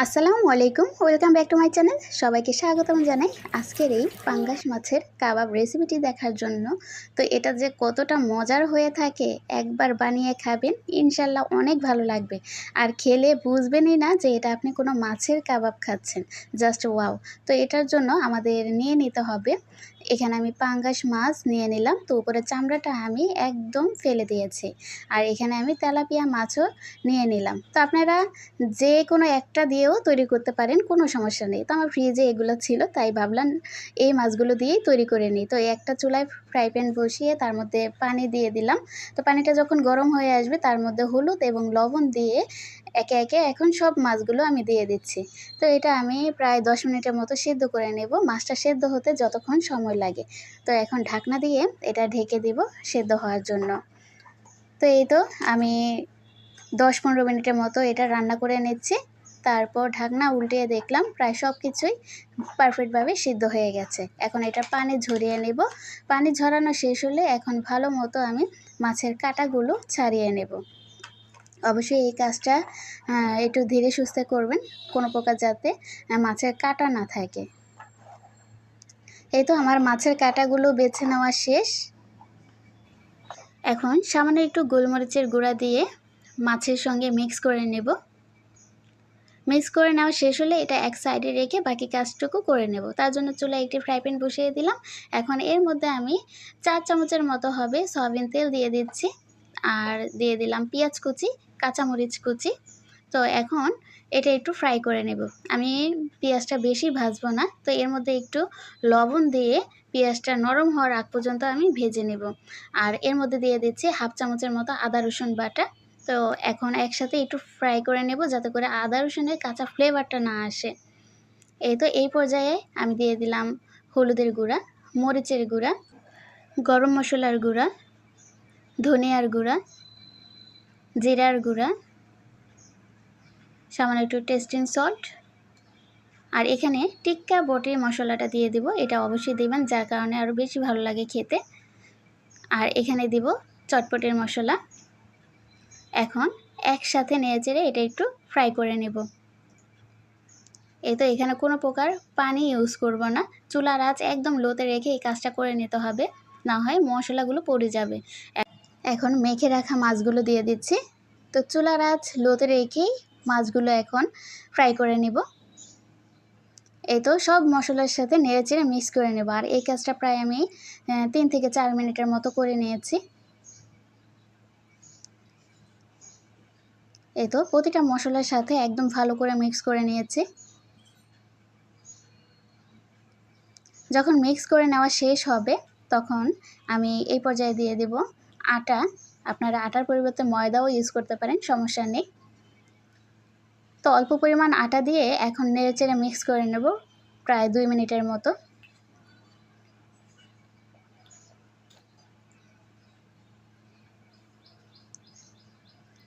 আসসালামু আলাইকুম, welcome back to my channel. সবাইকে স্বাগতম জানাই আজকের এই পাঙ্গাস মাছের কাবাব রেসিপিটি দেখার জন্য। তো এটা যে কতটা মজার হয়ে থাকে, একবার বানিয়ে খাবেন ইনশাল্লাহ অনেক ভালো লাগবে। আর খেলে বুঝবেনই না যে এটা আপনি কোনো মাছের কাবাব খাচ্ছেন, জাস্ট ওয়াও। তো এটার জন্য আমাদের নিয়ে নিতে হবে এখানে আমি পাঙ্গাস মাছ নিয়ে নিলাম। তো উপরে চামড়াটা আমি একদম ফেলে দিয়েছি। আর এখানে আমি তেলাপিয়া মাছও নিয়ে নিলাম। তো আপনারা যে কোনো একটা দিয়েও তৈরি করতে পারেন, কোনো সমস্যা নেই। তো আমার ফ্রিজে এগুলো ছিল, তাই ভাবলাম এই মাছগুলো দিয়েই তৈরি করে নিই। তো একটা চুলায় ফ্রাই প্যান বসিয়ে তার মধ্যে পানি দিয়ে দিলাম। তো পানিটা যখন গরম হয়ে আসবে, তার মধ্যে হলুদ এবং লবণ দিয়ে একে একে এখন সব মাছগুলো আমি দিয়ে দিচ্ছি। তো এটা আমি প্রায় দশ মিনিটের মতো সেদ্ধ করে নেব। মাছটা সেদ্ধ হতে যতক্ষণ সময় লাগে। তো এখন ঢাকনা দিয়ে এটা ঢেকে দিব সেদ্ধ হওয়ার জন্য। তো এই তো আমি দশ পনেরো মিনিটের মতো এটা রান্না করে নিচ্ছি। তারপর ঢাকনা উল্টিয়ে দেখলাম প্রায় সব কিছুই পারফেক্টভাবে সিদ্ধ হয়ে গেছে। এখন এটা পানি ঝরিয়ে নেব। পানি ঝরানো শেষ হলে এখন ভালো মতো আমি মাছের কাঁটাগুলো ছাড়িয়ে নেব। অবশ্যই এই কাজটা একটু ধীরে সুস্থে করবেন। কোনো প্রকার যাতে মাছের কাঁটা না থাকে। এই তো আমার মাছের কাঁটাগুলো বেছে নেওয়া শেষ। এখন সামান্য একটু গোলমরিচের গুঁড়া দিয়ে মাছের সঙ্গে মিক্স করে নেব। মিক্স করে নেওয়া শেষ হলে এটা এক সাইডে রেখে বাকি কাজটুকু করে নেব। তার জন্য চুলায় একটি ফ্রাই প্যান বসিয়ে দিলাম। এখন এর মধ্যে আমি চার চামচের মতো হবে সয়াবিন তেল দিয়ে দিচ্ছি। আর দিয়ে দিলাম পেঁয়াজ কুচি, কাঁচামরিচ কুচি। তো এখন এটা একটু ফ্রাই করে নেব। আমি পেঁয়াজটা বেশি ভাজবো না, তো এর মধ্যে একটু লবণ দিয়ে পেঁয়াজটা নরম হওয়ার আগ পর্যন্ত আমি ভেজে নেব। আর এর মধ্যে দিয়ে দিচ্ছি হাফ চামচের মতো আদা, রসুন বাটা। তো এখন একসাথে একটু ফ্রাই করে নেব যাতে করে আদা, রসুনের কাঁচা ফ্লেভারটা না আসে। এই তো এই পর্যায়ে আমি দিয়ে দিলাম হলুদের গুঁড়া, মরিচের গুঁড়া, গরম মশলার গুঁড়া, ধনিয়ার গুঁড়া, জিরার গুঁড়া সামান্য একটু টেস্টিং সল্ট আর এখানে টিক্কা বটির মশলাটা দিয়ে দিব, এটা অবশ্যই দেবেন, যার কারণে আরও বেশি ভালো লাগে খেতে। আর এখানে দিব চটপটের মশলা। এখন একসাথে নেড়ে চেড়ে এটা একটু ফ্রাই করে নেব। এই তো এখানে কোনো প্রকার পানি ইউজ করব না। চুলার আঁচ একদম লোতে রেখে এই কাজটা করে নিতে হবে, না হয় মশলাগুলো পড়ে যাবে। এখন মেখে রাখা মাছগুলো দিয়ে দিচ্ছি। তো চুলার আঁচ লোতে রেখেই মাছগুলো এখন ফ্রাই করে নেব। এই তো সব মশলার সাথে নেড়ে চেড়ে মিক্স করে নেব। আর এই কাজটা প্রায় আমি তিন থেকে চার মিনিটের মতো করে নিয়েছি। এই তো প্রতিটা মশলার সাথে একদম ভালো করে মিক্স করে নিয়েছি। যখন মিক্স করে নেওয়া শেষ হবে, তখন আমি এই পর্যায়ে দিয়ে দেব আটা। আপনারা আটার পরিবর্তে ময়দাও ইউজ করতে পারেন, সমস্যা নেই। তো অল্প পরিমাণ আটা দিয়ে এখন নেড়ে চেড়ে মিক্স করে নেব, প্রায় দুই মিনিটের মতো।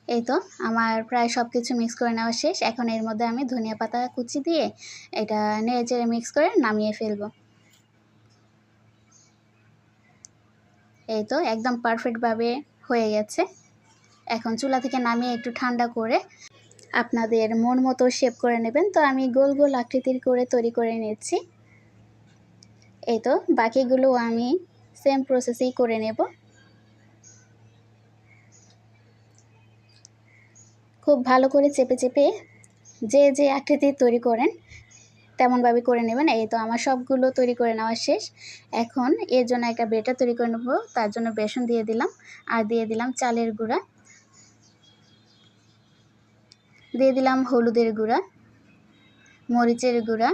এই তো, আমার প্রায় সব কিছু মিক্স করে নেওয়া শেষ। এখন এর মধ্যে আমি ধনিয়া পাতা কুচি দিয়ে এটা নেড়ে চেড়ে মিক্স করে নামিয়ে ফেলব। এই তো, একদম পারফেক্টভাবে হয়ে গেছে। এখন চুলা থেকে নামিয়ে একটু ঠান্ডা করে আপনাদের মন মতো শেপ করে নেবেন। তো আমি গোল গোল আকৃতির করে তৈরি করে নিচ্ছি। এই তো, বাকিগুলো আমি সেম প্রসেসেই করে নেব। খুব ভালো করে চেপে চেপে যে যে আকৃতি তৈরি করেন, তেমনভাবে করে নেবেন। এই তো, আমার সবগুলো তৈরি করে নেওয়া শেষ। এখন এর জন্য একটা বেটার তৈরি করে নেব। তার জন্য বেসন দিয়ে দিলাম। আর দিয়ে দিলাম চালের গুঁড়া। দিয়ে দিলাম হলুদের গুঁড়া, মরিচের গুঁড়া,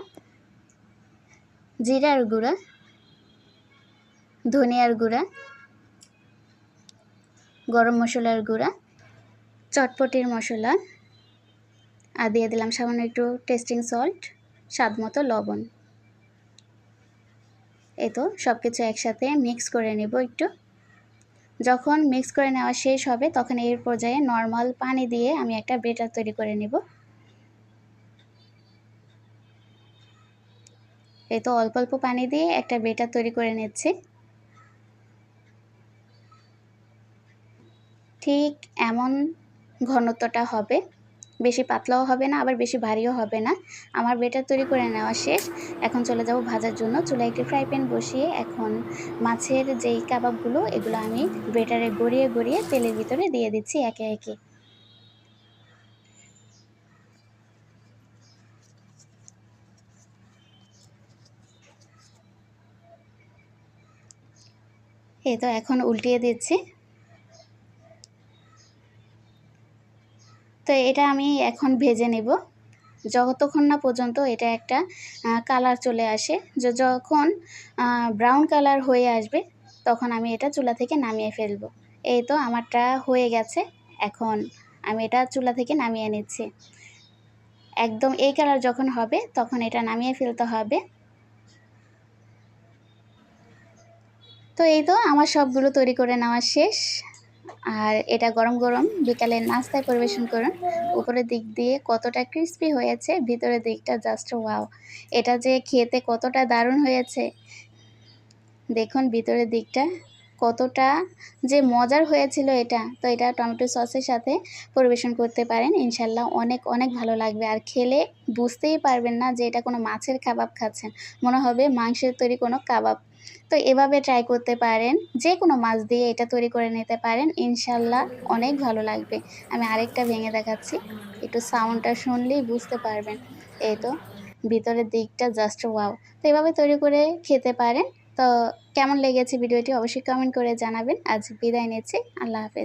জিরার গুঁড়া, ধনিয়ার গুঁড়া, গরম মশলার গুঁড়া, চটপটির মশলা আর দিয়ে দিলাম সামান্য একটু টেস্টিং সল্ট স্বাদ মতো লবণ। এ তো সব কিছু একসাথে মিক্স করে নেব একটু। যখন মিক্স করে নেওয়া শেষ হবে, তখন এর পর্যায়ে নর্মাল পানি দিয়ে আমি একটা বেটার তৈরি করে নেব। এই তো অল্প অল্প পানি দিয়ে একটা বেটার তৈরি করে নিচ্ছি। ঠিক এমন ঘনত্বটা হবে। বেশি পাতলাও হবে না, আবার বেশি ভারীও হবে না। আমার বেটার তৈরি করে নেওয়া শেষ। এখন চলে যাব ভাজার জন্য। চুলায় একটি ফ্রাই প্যান বসিয়ে এখন মাছের যেই কাবাবগুলো, এগুলো আমি বেটারে গড়িয়ে গড়িয়ে তেলের ভিতরে দিয়ে দিচ্ছি একে একে। এই তো এখন উল্টিয়ে দিচ্ছি। তো এটা আমি এখন ভেজে নেব। যতক্ষণ না পর্যন্ত এটা একটা কালার চলে আসে যখন ব্রাউন কালার হয়ে আসবে, তখন আমি এটা চুলা থেকে নামিয়ে ফেলব। এই তো আমারটা হয়ে গেছে, এখন আমি এটা চুলা থেকে নামিয়ে নিচ্ছি। একদম এই কালার যখন হবে, তখন এটা নামিয়ে ফেলতে হবে। তো এই তো আমার সবগুলো তৈরি করে নেওয়া শেষ। আর এটা গরম গরম বিকালে নাস্তায় পরিবেশন করুন। উপরের দিক দিয়ে কতটা ক্রিস্পি হয়েছে, ভিতরের দিকটা জাস্ট ওয়াও এটা যে খেতে কতটা দারুণ হয়েছে। দেখুন ভিতরের দিকটা কতটা যে মজার হয়েছিল এটা। তো এটা টমেটো সসের সাথে পরিবেশন করতে পারেন ইনশাল্লাহ অনেক অনেক ভালো লাগবে। আর খেলে বুঝতেই পারবেন না যে এটা কোনো মাছের কাবাব খাচ্ছেন। মনে হবে মাংসের তৈরি কোনো কাবাব তো এভাবে ট্রাই করতে পারেন। যে কোনো মাছ দিয়ে এটা তৈরি করে নিতে পারেন। ইনশাল্লাহ অনেক ভালো লাগবে। আমি আরেকটা ভেঙে দেখাচ্ছি। একটু সাউন্ডটা শুনলেই বুঝতে পারবেন। এই তো, ভিতরের দিকটা জাস্ট ওয়াও তো এভাবে তৈরি করে খেতে পারেন। তো কেমন লেগেছে ভিডিওটি অবশ্যই কমেন্ট করে জানাবেন। আজ বিদায় নিচ্ছি। আল্লাহ হাফেজ।